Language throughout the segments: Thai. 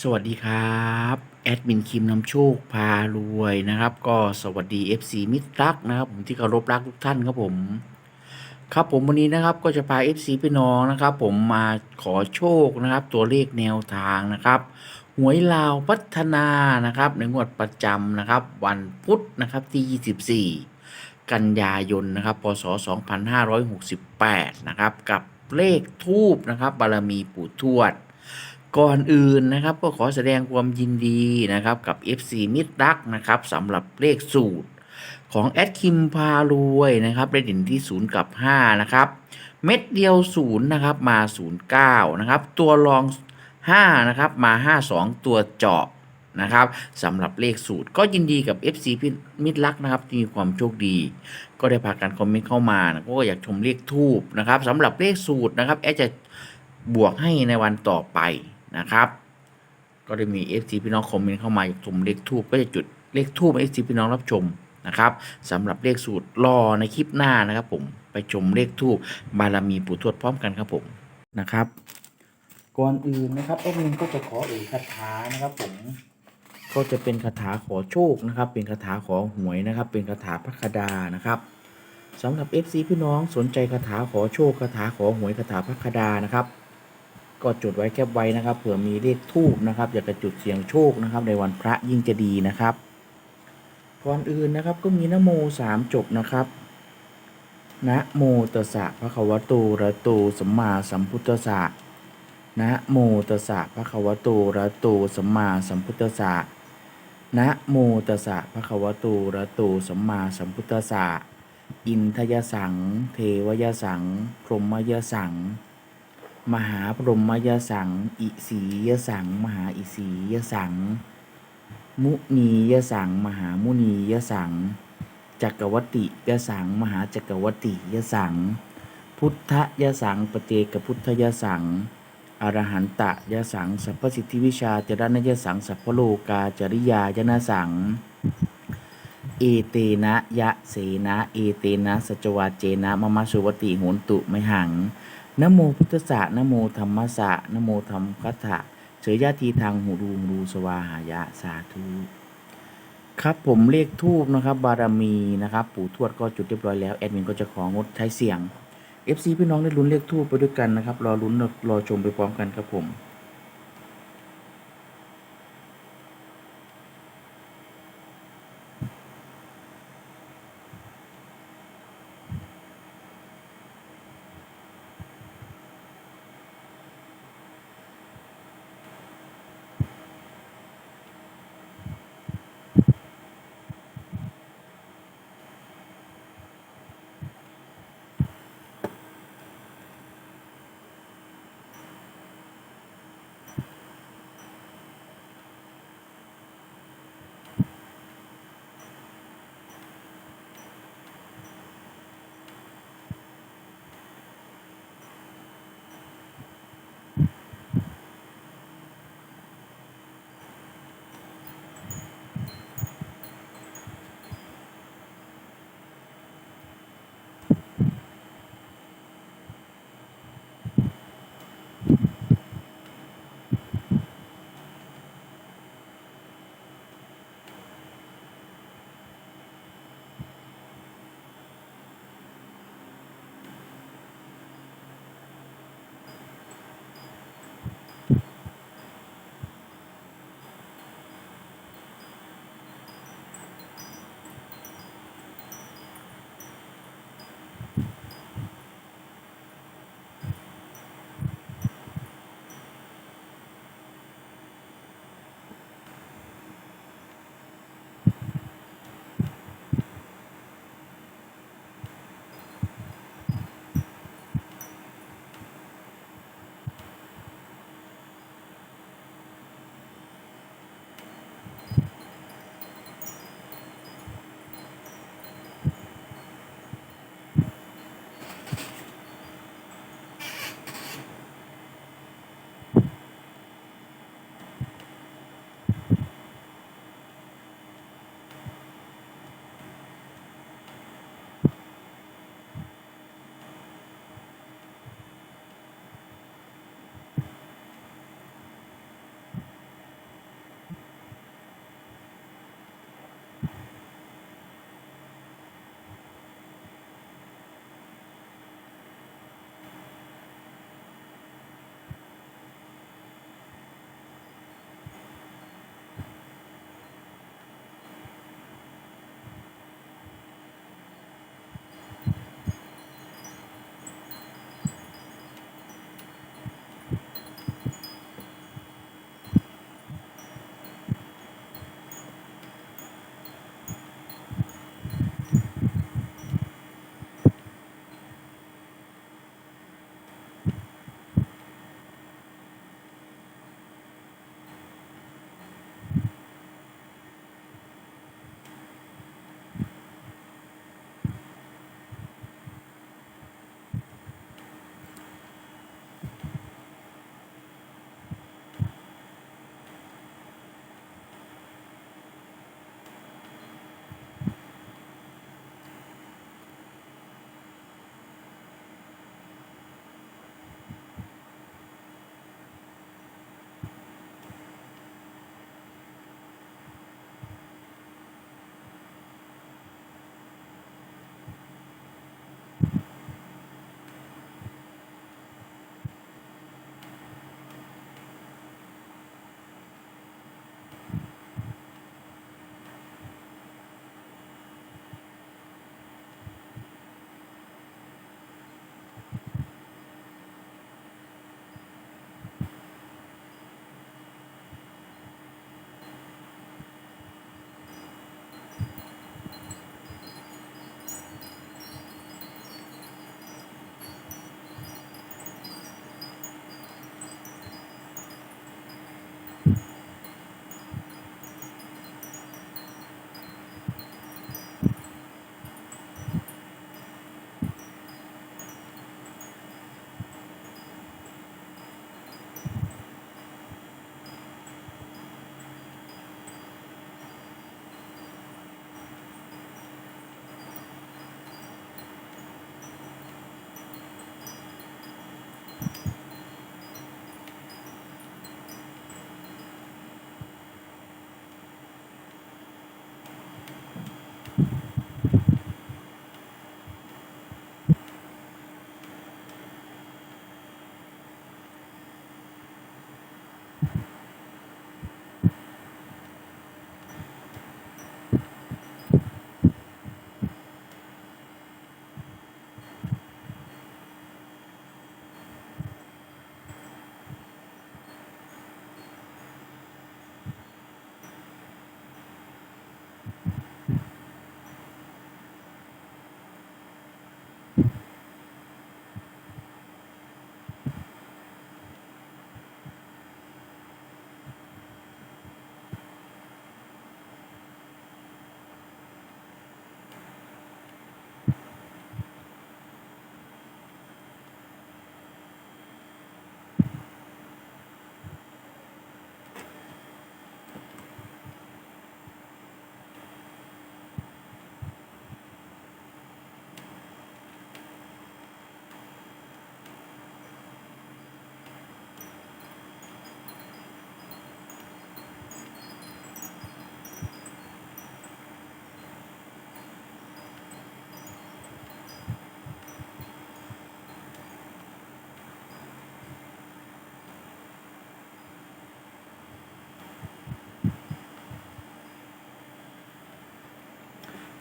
สวัสดีครับ แอดมินคิมนำโชคพารวยนะครับ ก็สวัสดี FC มิตรรักนะครับผมที่เคารพรักทุกท่านครับผม ครับผมวันนี้นะครับก็จะพา FC พี่น้องนะครับ ผมมาขอโชคนะครับ ตัวเลขแนวทางนะครับหวยลาวพัฒนานะครับ ในงวดประจำนะครับ วันพุธนะครับที่ 24 กันยายนนะครับพศ 2568 นะครับ กับเลขทูบนะครับบารมีปู่ทวด ก่อนอื่นนะครับก็ขอแสดงความยินดีนะครับกับ FC มิตรรักนะครับสำหรับเลขสูตรของแอดคิมพารวยนะครับได้ดินที่ 0 กับ 5 นะครับ เม็ดเดียว 0 นะครับ มา 09 นะครับ ตัวรอง 5 นะครับ มา 52 ตัวเจาะนะครับสำหรับเลขสูตรก็ยินดีกับ FC พิมิตรรักนะครับที่มีความโชคดี ก็ได้พากันคอมเมนต์เข้ามานะก็อยากชมเลขทูบนะครับสำหรับเลขสูตรนะครับแอดจะบวกให้ในวันต่อไป นะครับ ก็ได้มี FC พี่น้องคอมเมนต์เข้ามาอยากชมเลขทูบก็จะจุดเลขทูบให้ FC พี่น้องรับชมนะครับสำหรับเลขสูตรรอในคลิปหน้านะครับ ผมไปชมเลขทูบบารมีปู่ทวดพร้อมกันครับผมนะครับ ก่อนอื่นนะครับแอดมินก็จะขอเอ่ยคาถานะครับผมก็จะเป็นคาถาขอโชคนะครับ เป็นคาถาขอหวยนะครับ เป็นคาถาพระคดานะครับสำหรับ FC พี่น้องสนใจคาถาขอโชคคาถาขอหวยคาถาพระคดานะครับ ก็จดไว้แคบไว้นะครับ เผื่อมีเลขทูบนะครับ อยากจะจุดเสียงโชคนะครับ ในวันพระยิ่งจะดีนะครับก่อนอื่นนะครับก็มีนโมสามจบนะครับนะโมตัสสะพระควะโตอะระโตสัมมาสัมพุทธสะนะโมตัสสะพระควะโตอะระโตสัมมาสัมพุทธสะนะโมตัสสะพระควะโตอะระโตสัมมาสัมพุทธสะอินทยสัง เทวยสัง พรหมยสัง มหาพรหมยสัง อิสียสัง มหาอิสียสัง มุนียสัง มหามุนียสัง จักรวติยสัง มหาจักรวติยสัง พุทธยสังปเจกพุทธยสัง อรหันตยสัง สัพพสิทธิวิชาจรณยสัง สัพพโลกาจริยายนะสัง เอเตนะยะเสนะ เอเตนะ สจวาเจนะมมะสุวติโหนตุไมหัง นโมพุทธะนโมธรรมสะนโมธรรมคัตถะเฉยญาทีทางหูรูหูรูสวาหายะสาธุครับผมเลขทูบนะครับ บารมีนะครับ ปู่ทวดก็จุดเรียบร้อยแล้วแอดมินก็จะของดใช้เสียง FC พี่น้องได้ลุ้นเลขทูบไปด้วยกันนะครับ รอลุ้นรอชมไปพร้อมกันครับผม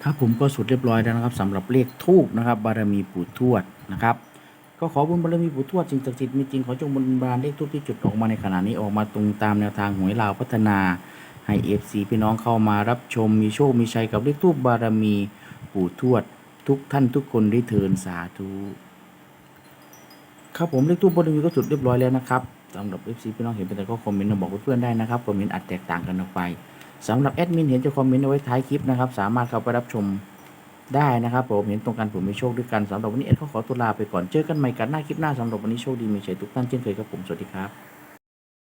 ครับผมก็สุดเรียบร้อยแล้วนะครับสำหรับเลขทูบนะครับ บารมีปู่ทวดนะครับ ก็ขอบุญบารมีปู่ทวดสิ่งศักดิ์สิทธิ์มีจริงขอจงบุญบารเลขทูบที่จุดออกมาในขณะนี้ออกมาตรงตามแนวทางหวยลาวพัฒนาให้เอฟซีพี่น้องเข้ามารับชมมีโชคมีชัยกับเลขทูบบารมีปู่ทวด ทุกท่านทุกคนได้เทินสาธุครับผมเลขทูบบารมีก็สุดเรียบร้อยแล้วนะครับสำหรับเอฟซีพี่น้องเห็นเป็นแต่ก็คอมเมนต์มาบอกเพื่อนๆได้นะครับคอมเมนต์อาจแตกต่างกันออกไป สำหรับแอดมินเห็นจะคอมเมนต์เอาไว้ท้ายคลิปนะครับ สามารถเข้าไปรับชมได้นะครับผมเห็นตรงกันผมมีโชคด้วยกันสำหรับวันนี้เอ็ดก็ขอตัวลาไปก่อนเจอกันใหม่กันหน้าคลิปหน้าสำหรับวันนี้โชคดีมีชัยทุกท่านเช่นเคยครับผมสวัสดีครับ